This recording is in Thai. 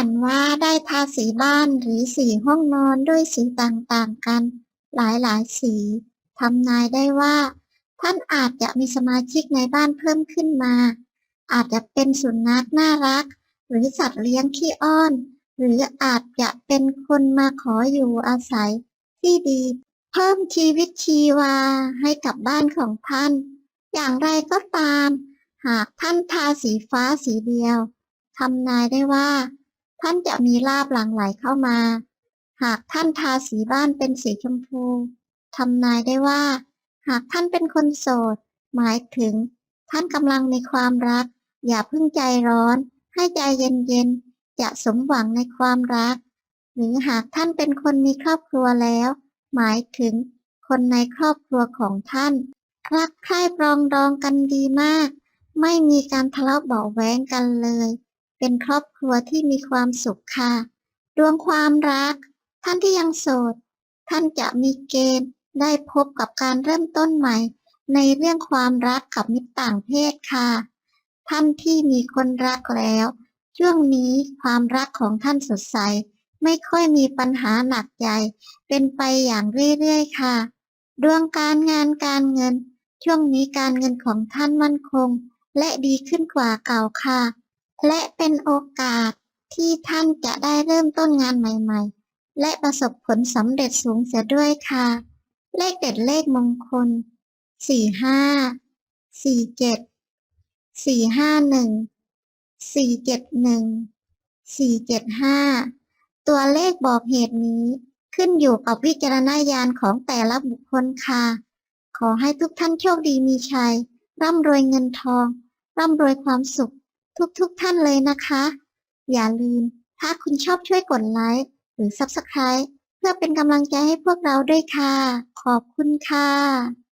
ฝันว่าได้ทาสีบ้านหรือสีห้องนอนด้วยสีต่างๆกัน หลายๆสีทำนายได้ว่า ท่านอาจจะมีสมาชิกในบ้านเพิ่มขึ้นมา อาจจะเป็นสุนัขน่ารัก หรือสัตว์เลี้ยงขี้อ้อน หรืออาจจะเป็นคนมาขออยู่อาศัย ที่ดี เพิ่มชีวิตชีวาให้กับบ้านของท่าน อย่างไรก็ตาม หากท่านทาสีฟ้าสีเดียวทำนายได้ว่า ท่านจะมีลาบหลั่งไหลเข้ามา หากท่านทาสีบ้านเป็นสีชมพูทำนายได้ว่า หากท่านเป็นคนโสด หมายถึง ท่านกำลังมีความรัก อย่าพิ่งใจร้อน ให้ใจเย็นๆจะสมหวังในความรัก หรือหากท่านเป็นคนมีครอบครัวแล้ว หมายถึง คนในครอบครัวของท่าน รักใคร่ปรองดองกันดีมาก ไม่มีการทะเลาะเบาะแว้งกันเลย เป็นครอบครัวที่มีความสุขค่ะ ดวงความรัก ท่านที่ยังโสด ท่านจะมีเกณฑ์ได้พบกับการเริ่มต้นใหม่ ในเรื่องความรักกับมิตรต่างเพศค่ะ ท่านที่มีคนรักแล้ว ช่วงนี้ความรักของท่านสดใส ไม่ค่อยมีปัญหาหนักใจเป็นไปอย่างเรื่อยๆค่ะ ดวงการงานการเงิน ช่วงนี้การเงินของท่านมั่นคง และดีขึ้นกว่าเก่าค่ะ และเป็นโอกาสที่ท่านจะได้เริ่มต้นงานใหม่ ๆ และประสบผลสำเร็จสูงเสียด้วยค่ะ เลขเด็ดเลขมงคล สี่ห้า สี่เจ็ด สี่ห้าหนึ่ง สี่เจ็ดหนึ่ง สี่เจ็ดห้า ตัวเลขบอกเหตุนี้ขึ้นอยู่กับวิจารณญาณของแต่ละบุคคลค่ะ ขอให้ทุกท่านโชคดีมีชัย ร่ำรวยเงินทอง ร่ำรวยความสุข ทุกๆทท่านเลยนะคะ อย่าลืม ถ้าคุณชอบช่วยกดไลค์ หรือ Subscribe เพื่อเป็นกำลังใจให้พวกเราด้วยค่ะ ขอบคุณค่ะ